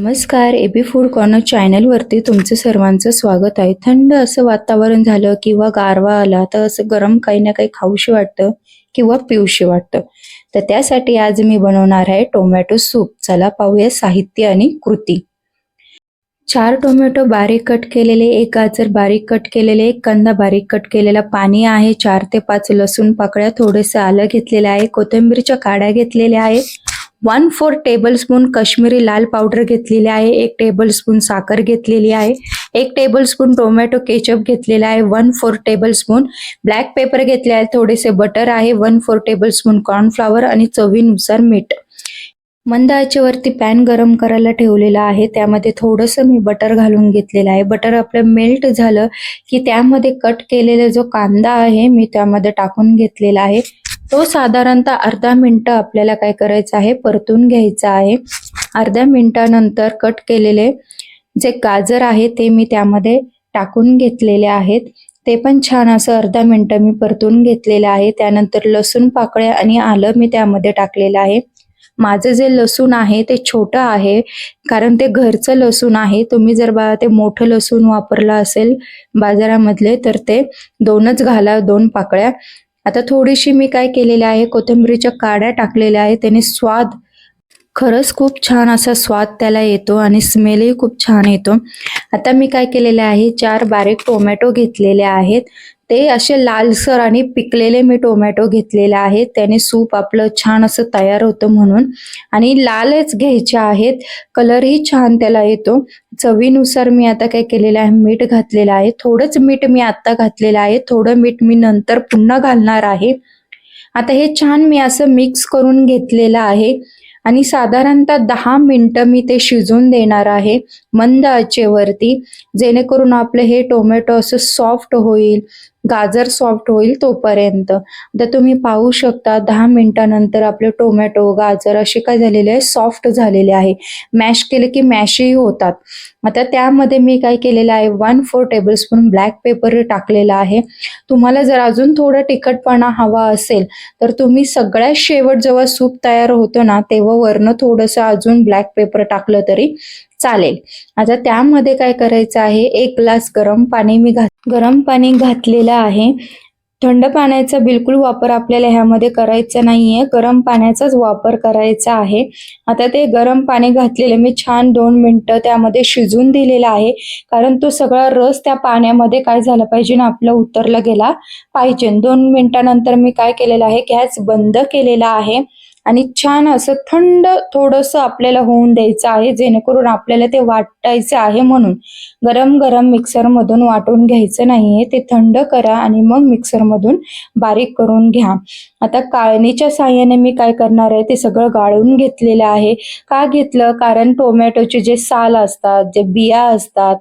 नमस्कार AB food corner चॅनलवरती तुमचं सर्वांचं स्वागत आहे. थंड असं वातावरण झालं किंवा गारवा आला तर असं गरम काही ना काही खाऊशी वाटतं किंवा पिऊशी वाटतं. तर त्यासाठी आज मी बनवणार आहे टोमॅटो सूप. चला पाहूया साहित्य आणि कृती. चार टोमॅटो बारीक कट केलेले एक गाजर बारीक कट केलेले एक कांदा बारीक कट केलेला पाणी आहे. चार ते पाच लसूण पाकळ्या थोडेसं आलं घेतलेलं आहे. कोथिंबीरच्या काड्या घेतलेल्या आहे वन फोर टेबल स्पून लाल पावडर घेतलेली आहे. एक टेबल स्पून साखर घेतलेली आहे. एक टेबल स्पून टोमॅटो केचप घेतलेला आहे. One four tablespoon black pepper घेतले आहे. थोडेसे बटर आहे. वन फोर टेबल स्पून आणि चवीनुसार मीठ. मंद आचेवरती पॅन गरम करायला ठेवलेला आहे. त्यामध्ये थोडंसं मी बटर घालून घेतलेलं आहे. बटर आपलं मेल्ट झालं की त्यामध्ये कट केलेला जो कांदा आहे मी त्यामध्ये टाकून घेतलेला आहे. तो साधारणतः अर्धा मिनटं आपल्याला काय करायचं आहे? परतून घ्यायचा आहे. अर्ध्या मिनिटानंतर कट केलेले जे गाजर आहे ते मी त्यामध्ये टाकून घेतलेले आहेत. ते पण छान असं अर्धा मिनिटं मी परतून घेतलेलं आहे. त्यानंतर लसूण पाकळ्या आणि आलं मी त्यामध्ये टाकलेलं आहे. माझं जे लसूण आहे ते छोटं आहे कारण ते घरचं लसूण आहे. तुम्ही जर बा ते मोठं लसूण वापरलं असेल बाजारामधले तर ते दोनच घाला दोन पाकळ्या. आता थोडीशी मी काय केलेली आहे कोथिंबीरीच्या काड्या टाकलेल्या आहे त्याने स्वाद खरंच खूप छान असा स्वाद त्याला येतो आणि स्मेलही खूप छान येतो. आता मी काय केलेलं आहे चार बारीक टोमॅटो घेतलेले आहेत. ते असे लालसर आणि पिकलेले मी टोमॅटो घेतलेले आहेत. त्याने सूप आपलं छान असं तयार होतं म्हणून. आणि लालच घ्यायचे आहेत. कलरही छान त्याला येतो. चवीनुसार मी आता काय केलेलं आहे? मीठ घातलेलं आहे. थोडंच मीठ मी आता घातलेलं आहे. थोडं मीठ मी नंतर पुन्हा घालणार आहे. आता हे छान मी असं मिक्स करून घेतलेलं आहे. आणि साधारणतः दहा मिनिटं मी ते शिजून देणार आहे मंद आचेवरती. जेणेकरून आपलं हे टोमॅटो असं सॉफ्ट होईल. गाजर सॉफ्ट होईल तोपर्यंत. आता तुम्ही पाहू शकता दहा मिनिटानंतर आपले टोमॅटो गाजर असे काय झालेले आहे? सॉफ्ट झालेले आहे. मॅश केले की मॅशही होतात. आता त्यामध्ये मी काय केलेलं आहे? One four tablespoon black pepper टाकलेला आहे. तुम्हाला जर अजून थोडं तिखटपणा हवा असेल तर तुम्ही सगळ्यात शेवट जेव्हा सूप तयार होतो ना तेव्हा वरनं थोडंसं अजून ब्लॅक पेपर टाकलं तरी चालेल. आता त्यामध्ये काय करायचं आहे? एक ग्लास गरम पाणी मी घात गरम पाणी घातलेलं आहे. थंड पाण्याचा बिलकुल वापर आपल्याला ह्यामध्ये करायचा नाहीये. गरम पाण्याचाच वापर करायचा आहे. आता ते गरम पाणी घातलेले मी छान दोन मिनटं त्यामध्ये शिजून दिलेलं आहे. कारण तो सगळा रस त्या पाण्यामध्ये काय झाला पाहिजे ना आपलं उतरला गेला पाहिजे. दोन मिनिटानंतर मी काय केलेलं आहे? गॅस बंद केलेला आहे. आणि छान असं थंड थोडंसं आपल्याला होऊन द्यायचं आहे जेणेकरून आपल्याला ते वाटायचं आहे म्हणून. गरम गरम मिक्सरमधून वाटून घ्यायचं नाहीये ते थंड करा आणि मग मिक्सरमधून बारीक करून घ्या. आता काळणीच्या साह्याने मी काय करणार आहे ते सगळं गाळून घेतलेलं आहे. का घेतलं? कारण टोमॅटोचे जे साल असतात जे बिया असतात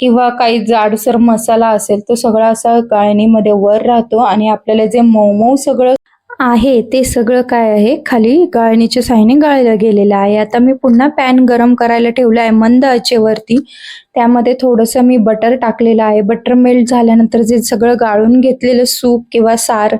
किंवा काही जाडसर मसाला असेल तो सगळा असा गाळणीमध्ये वर राहतो आणि आपल्याला जे मऊ मऊ सगळं आहे? ते सगळं काय आहे? खाली गाळणीच्या साह्याने गाळलं गेलेलं आहे. आता मी पुन्हा पॅन गरम करायला ठेवलं आहे मंद आचेवरती. त्यामध्ये थोडंसं मी बटर टाकलेलं आहे. बटर मेल्ट झाल्यानंतर जे सगळं गाळून घेतलेलं सूप किंवा सार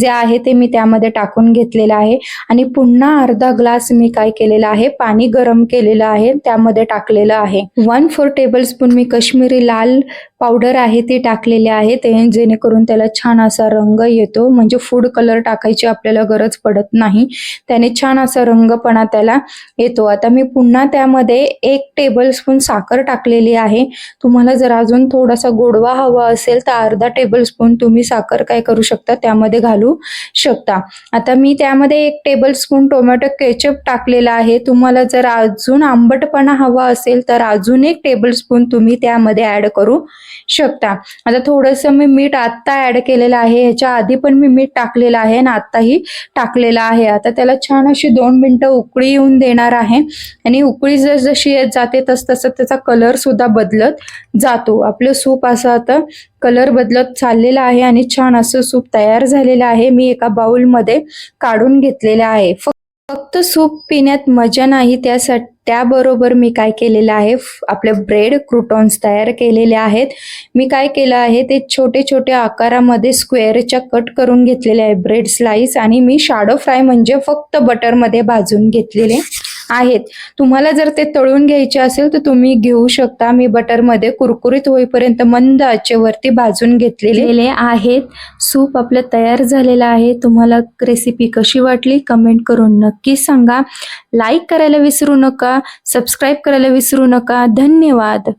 जे आहे ते मी त्यामध्ये टाकून घेतलेलं आहे. आणि पुन्हा अर्धा ग्लास मी काय केलेलं आहे? पाणी गरम केलेलं आहे. त्यामध्ये टाकलेलं आहे. वन फोर टेबल स्पून मी काश्मीरी लाल पावडर आहे ते टाकलेले आहे. ते जेणेकरून त्याला छान असा रंग येतो. म्हणजे फूड कलर टाकायची आपल्याला गरज पडत नाही. त्याने छान असा रंगपणा त्याला येतो. आता मी पुन्हा त्यामध्ये एक टेबल स्पून साखर टाकलेली आहे. तुम्हाला जर अजून थोडासा गोडवा हवा असेल तर अर्धा टेबल स्पून तुम्ही साखर काय करू शकता त्यामध्ये घालू शकता. आता मी त्यामध्ये एक टेबल स्पून टोमॅटो केचप टाकलेला आहे. तुम्हाला जर अजून आंबटपणा हवा असेल तर अजून एक टेबल स्पून तुम्ही त्यामध्ये ऍड करू शकता. आता थोडंसं मी मीठ आत्ता ऍड केलेलं आहे. ह्याच्या आधी पण मी मीठ टाकलेलं आहे आणि आत्ताही टाकलेलं आहे. आता त्याला छान अशी दोन मिनटं उकळी येऊन देणार आहे. आणि उकळी जर जशी येत जाते तस तसं त्याचा कलर सुद्धा बदलत जातो. आपलं सूप असं आता कलर बदलत चाललेला आहे आणि छान असं सूप तयार झालेलं आहे. मी एका बाउलमध्ये काढून घेतलेलं आहे. फक्त सूप पिण्यात मजा नाही त्यासाठी त्याबरोबर मी काय केलेलं आहे? आपले ब्रेड क्रुटॉन्स तयार केलेले आहेत. मी काय केलं आहे? ते छोटे छोटे आकारामध्ये स्क्वेअरच्या कट करून घेतलेले आहे. ब्रेड स्लाइस आणि मी शाडो फ्राय म्हणजे फक्त बटरमध्ये भाजून घेतलेले. आहेत. तुम्हाला जर ते तळून घ्यायचे असेल तर तुम्ही घेऊ शकता. मी बटरमध्ये कुरकुरीत होईपर्यंत मंद आचेवरती भाजून घेतलेले. आहेत. सूप आपलं तयार झालेलं आहे. तुम्हाला रेसिपी कशी वाटली कमेंट करून नक्की सांगा. लाईक करायला विसरू नका. सबस्क्राईब करायला विसरू नका. धन्यवाद.